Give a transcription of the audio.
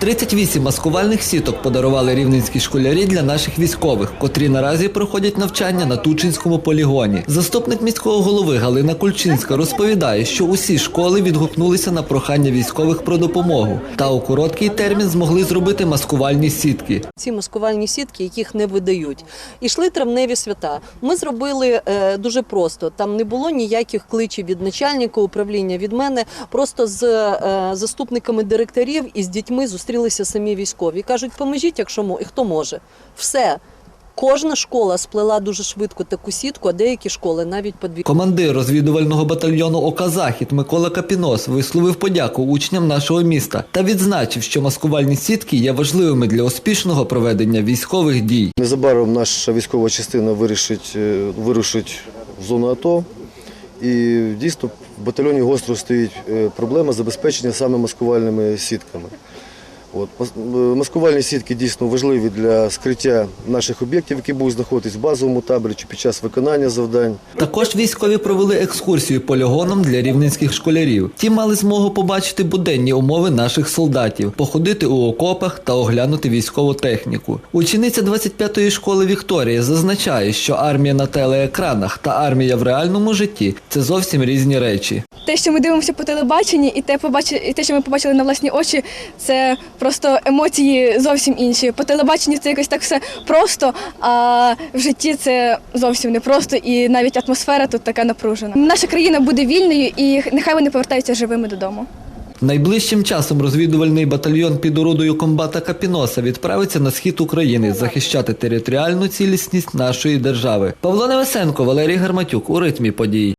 38 маскувальних сіток подарували рівненські школярі для наших військових, котрі наразі проходять навчання на Тучинському полігоні. Заступник міського голови Галина Кульчинська розповідає, що усі школи відгукнулися на прохання військових про допомогу та у короткий термін змогли зробити маскувальні сітки. ці маскувальні сітки, яких не видають. Ішли травневі свята. Ми зробили е, дуже просто. Там не було ніяких кличів від начальника управління від мене. Просто з е, заступниками директорів і з дітьми зустрілися самі військові. Кажуть, поможіть, якщо мо- і хто може. Все. Кожна школа сплела дуже швидко таку сітку, а деякі школи навіть подві. Командир розвідувального батальйону ОК Захід Микола Капінос висловив подяку учням нашого міста та відзначив, що маскувальні сітки є важливими для успішного проведення військових дій. Незабаром наша військова частина вирішить, е, вирушить в зону АТО. І дійсно в батальйоні гостро стоїть е, проблема забезпечення саме маскувальними сітками. От, е, маскувальні сітки дійсно важливі для скриття наших об'єктів, які будуть знаходитись в базовому таборі чи під час виконання завдань. Також військові провели екскурсію полігоном для рівненських школярів. Ті мали змогу побачити буденні умови наших солдатів, походити у окопах та оглянути військову техніку. Учениця 25-ї школи Вікторія зазначає, що армія на телеекранах та армія в реальному житті це зовсім різні речі. Те, що ми дивимося по телебаченні, і те, побачи, і те, що ми побачили на власні очі, це просто емоції зовсім інші. По телебаченню це якось так все просто, а в житті це зовсім не просто, і навіть атмосфера тут така напружена. Наша країна буде вільною, і нехай вони повертаються живими додому. Найближчим часом розвідувальний батальйон під орудою комбата Капіноса відправиться на схід України захищати територіальну цілісність нашої держави. Павло Невесенко, Валерій Гарматюк у ритмі подій.